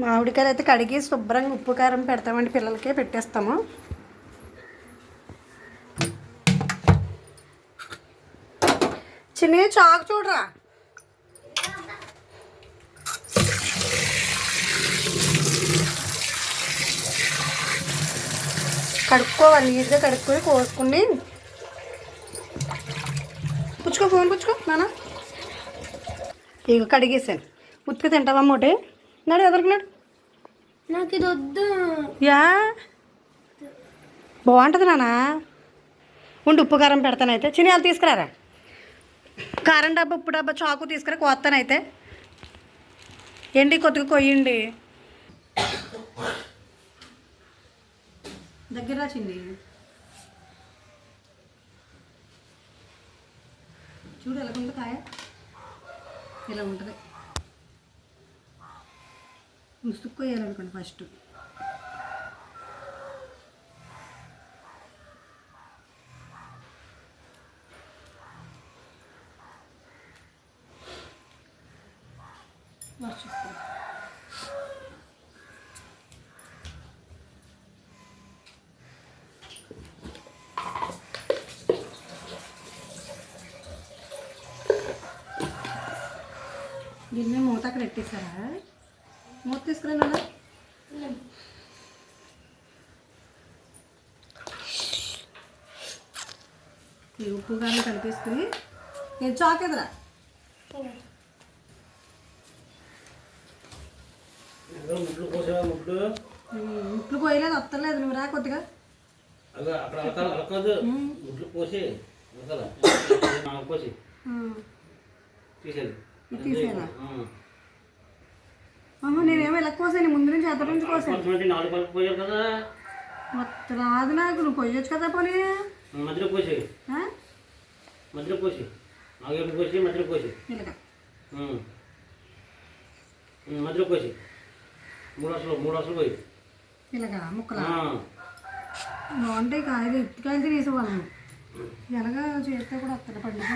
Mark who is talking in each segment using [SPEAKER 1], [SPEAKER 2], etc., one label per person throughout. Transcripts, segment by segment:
[SPEAKER 1] మామిడికాయలు అయితే కడిగి శుభ్రంగా ఉప్పు కారం పెడతామండి పిల్లలకే పెట్టేస్తాము. చిన్న చాకు చూడరా? కడుక్కోవాలి నీట్గా కడుక్కొని కోసుకుని. పుచ్చుకో ఫోన్ పుచ్చుకో నాన్న. ఇక కడిగేసాను. ఉత్తికి తింటావా మూటే నాడు ఎదురుకున్నాడు
[SPEAKER 2] నాకు ఇది వద్దు
[SPEAKER 1] యా? బాగుంటుంది నాన్న ఉండి ఉప్పు కారం పెడతానైతే. చిన్నయాలు తీసుకురారా? కారం డబ్బా ఉప్పు డబ్బా చాకు తీసుకురా కోస్తానైతే ఎండి కొద్దిగా కొయ్యండి. దగ్గర రాచింది చూడు ఎలా కాయ. ఇలా ఉంటుంది? ముసుక్కు వేయాలనుకోండి ఫస్ట్. వర్షిస్తుంది దీన్ని మూత అక్కడ పెట్టేశారా? మూత తీసుకురా ఈ ఉప్పు కారం కలిపేసుకుని నేను చాక్ ఎదురా.
[SPEAKER 3] ముట్లు
[SPEAKER 1] పోయలేదు వస్తలేదు నువ్వు రా కొద్దిగా.
[SPEAKER 3] అలా
[SPEAKER 1] నేనేమో ఇలా కోసాను ముందు నుంచి అతడి నుంచి కోసాను.
[SPEAKER 3] నాలుగు పళ్ళకి పోయారు కదా.
[SPEAKER 1] మొత్తం రాదు నాకు నువ్వు కదా పోనీ.
[SPEAKER 3] మధ్యలో పోసి? మధ్యలో పోసి నాలుగు పోసి మధ్యలో పోసి మధ్యలో పోసి మూడు అసలు మూడు అసలు పోయి.
[SPEAKER 1] ఇలాగా ముక్కలా. బాగుంటాయి కాయలు ఎత్తుకాయలు తినేసేవాళ్ళం ఎలాగా చేస్తే కూడా వస్తుంది పండుగ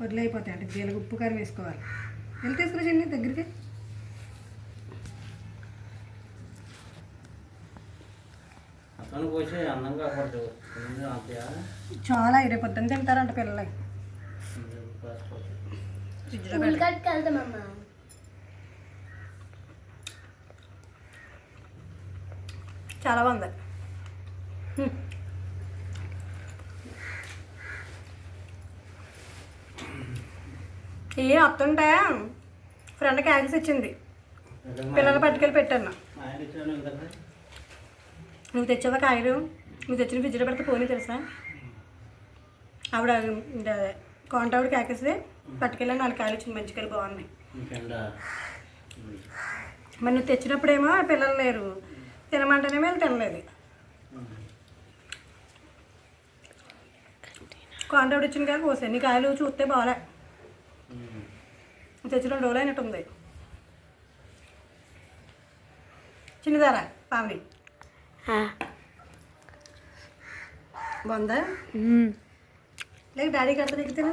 [SPEAKER 1] వదిలేయిపోతాయి అంటే దీనికి ఉప్పు కారం వేసుకోవాలి. వెళ్ళి తీసుకురా చిన్ని దగ్గరికి? చాలా ఇరే పొద్దున్న తింటారంట పిల్లలకి చాలా బాగుంది. ఏ వస్తుంటే ఫ్రెండ్ క్యాన్సిస్ ఇచ్చింది. పిల్లలు పట్టుకెళ్ళి పెట్టాను. నువ్వు తెచ్చావా కాయలు? నువ్వు తెచ్చిన ఫ్రిడ్జ్లో పెడితే పోనీ తెలుసా? ఆవిడ కాంటావిడ క్యాకేసి పట్టుకెళ్ళి నాలుగు కాయలు ఇచ్చింది. మంచి కాయలు బాగున్నాయి మరి నువ్వు తెచ్చినప్పుడేమో పిల్లలు లేరు. తినమంటేనేమో వీళ్ళు తినలేదు కాంటావిడ ఇచ్చిన కాయలు కోసాయి నీ కాయలు చూస్తే బాగాలే నువ్వు తెచ్చిన రెండు రోజులు అయినట్టు ఉంది చిన్నదారా పావని బాగుందా లేక డాడీ కట్ట దిగుతాను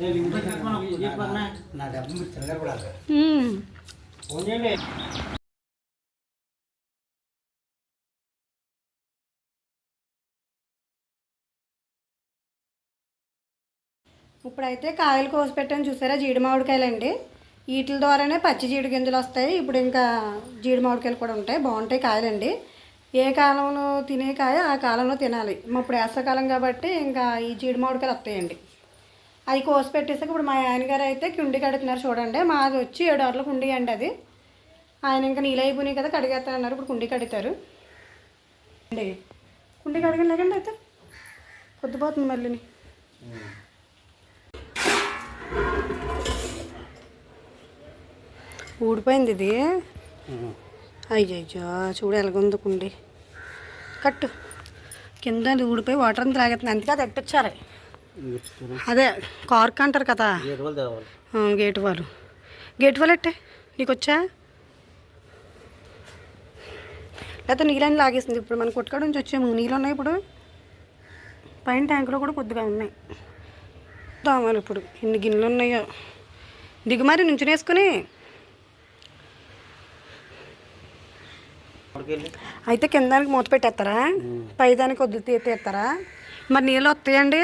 [SPEAKER 4] నా. డబ్బు మీరు
[SPEAKER 3] ఫోన్ చేయండి.
[SPEAKER 1] ఇప్పుడైతే కాయలు కోసి పెట్టాను చూసారా? జీడి మామిడికాయలు అండి వీటి ద్వారానే పచ్చి జీడి గింజలు వస్తాయి. ఇప్పుడు ఇంకా జీడి మామిడికాయలు కూడా ఉంటాయి. బాగుంటాయి కాయలండి. ఏ కాలంలో తినే కాయ ఆ కాలంలో తినాలి. ఇప్పుడు వేసవకాలం కాబట్టి ఇంకా ఈ జీడి మామిడికాయలు వస్తాయండి. అవి కోసి పెట్టేసాక ఇప్పుడు మా ఆయనగారు అయితే కుండి కడుతున్నారు చూడండి. మాది వచ్చి ఏడు అరల కుండి అండి అది. ఆయన ఇంకా నీళ్ళు అయిపోయినాయి కదా కడిగేస్తానన్నారు. ఇప్పుడు కుండి కడుగుతారు అండి కుండి కడగలేకండి అయితే. పొద్దుపోతుంది మళ్ళీని ఊడిపోయింది ఇది. అయ్యయ్యో చూడు ఎలాగొందుకుండి కట్టు. కింద అది ఊడిపోయి వాటర్ అంతా తాగేస్తుంది. అందుకే అది ఎట్టొచ్చారే. అదే కార్క్ అంటారు కదా. గేట్ వాళ్ళు గేట్ వాళ్ళు ఎట్టే? నీకు వచ్చా? లేకపోతే నీళ్ళని లాగేసింది. ఇప్పుడు మనం కొట్టుకాడ నుంచి వచ్చాము. నీళ్ళు ఉన్నాయి ఇప్పుడు. పైన ట్యాంకులో కూడా కొద్దిగా ఉన్నాయి. దోమలు ఇప్పుడు. ఎన్ని గిన్నెలు ఉన్నాయో. దిగుమారి నుంచునేసుకుని అయితే కిందానికి మూత పెట్టేస్తారా? పైదానికి వద్దు తీస్తారా మరి నీళ్ళు వస్తాయండి?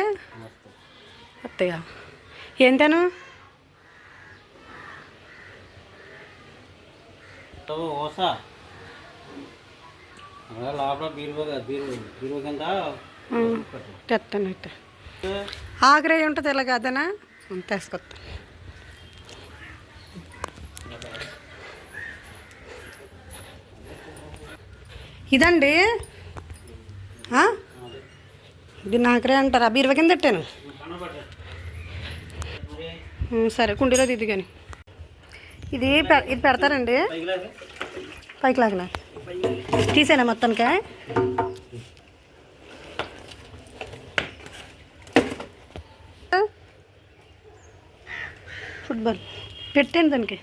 [SPEAKER 3] కింద పెట్టు.
[SPEAKER 1] తెస్తాను అయితే ఆగ్రే ఉంటుంది ఇలా కాదనా తీసుకొస్తా ఇదండి? ఇది నాకరే అంటారా? బీరువా కింద పెట్టాను. సరే కుండీలో దిద్దు కానీ ఇది పె- ఇది పెడతారండి.
[SPEAKER 3] పైకి లేకు.
[SPEAKER 1] లాగలా తీసేనా మొత్తానికా? ఫుట్బాల్. పెట్టాను దానికి.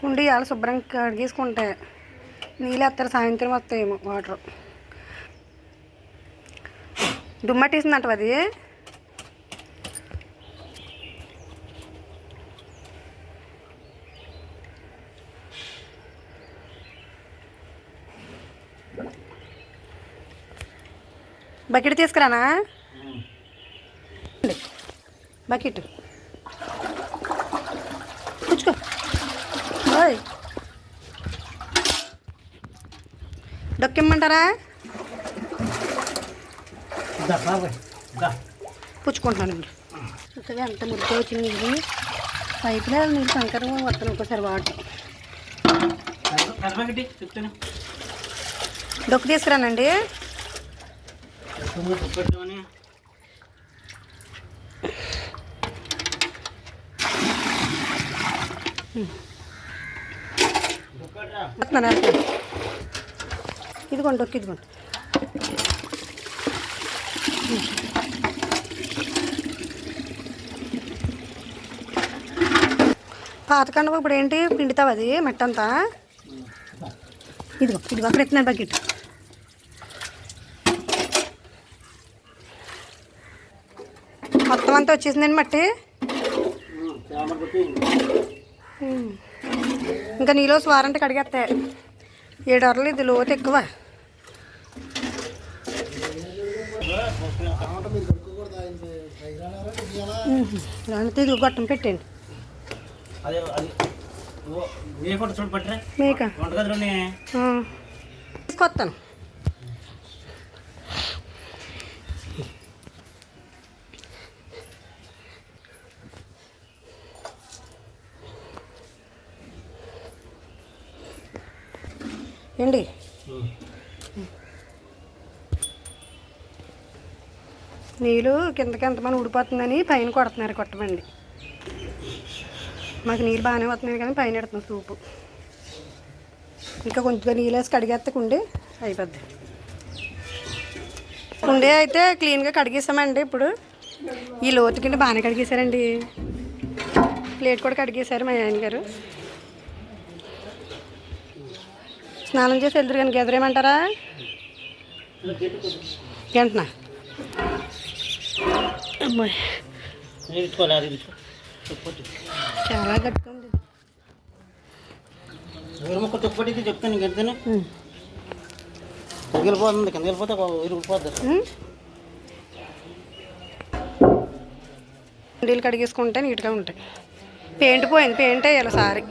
[SPEAKER 1] కుండి అలా శుభ్రంగా కడిగేసుకుంటే నీళ్ళు వేస్తారు సాయంత్రం వస్తాయేమో వాటర్. దుమ్మట్టేసిందంట అది? బకెట్ తీసుకురానా బకెట్ పుచ్చుకో డొక్కిమ్మంటారా. పుచ్చుకుంటున్నానండి చక్కగా ఎంత ముద్ద వచ్చింది ఇది పైపులో నీళ్ళు శంకరం వస్తాను ఒకసారి వాటర్ డొక్కు తీసుకురానండి ఇదిగోండి డొక్కు ఇదిగోండి పాతకండ ఇప్పుడు ఏంటి? పిండితావు అది మెట్టంతా? ఇదిగో ఇదిగో అక్కడ ఎత్తున్నాను బకెట్. మొత్తం అంతా వచ్చేసిందండి మట్టి. ఇంకా నీలో స్వారంటే కడిగేస్తే ఏడు అరలు ఇది లోతు ఎక్కువ. ఇది గొట్టం పెట్టండి మేక. తీసుకొస్తాను. ఏంటి? నీళ్ళు కిందకి ఎంతమంది ఊడిపోతుందని పైన కొడుతున్నారు కొట్టమండి. మాకు నీళ్ళు బాగానే వస్తున్నాయి కానీ పైన పెడుతుంది సూపు. ఇంకా కొంచెం నీళ్ళు వేసి కడిగేస్తే కుండి అయిపోద్ది. కుండి అయితే క్లీన్గా కడిగేసామండి ఇప్పుడు. ఈ లోతు కింద బాగానే కడిగేశారండి. ప్లేట్ కూడా కడిగేశారు మా ఆయన గారు. స్నానం చేసి వెళ్తారు కానీ గెదరేమంటారా గంటనా? చాలా గట్టిగా ఉంది.
[SPEAKER 3] చెప్పటి చెప్తాను. కిందకి వెళ్ళిపోతుంది కిందకి వెళ్ళిపోతే ఇరిగిపోద్ది
[SPEAKER 1] ఉమ్. నీళ్ళు కడిగేసుకుంటే నీట్గా ఉంటాయి. పెయింట్ పోయింది పెయింట్ వేయాలి సారీ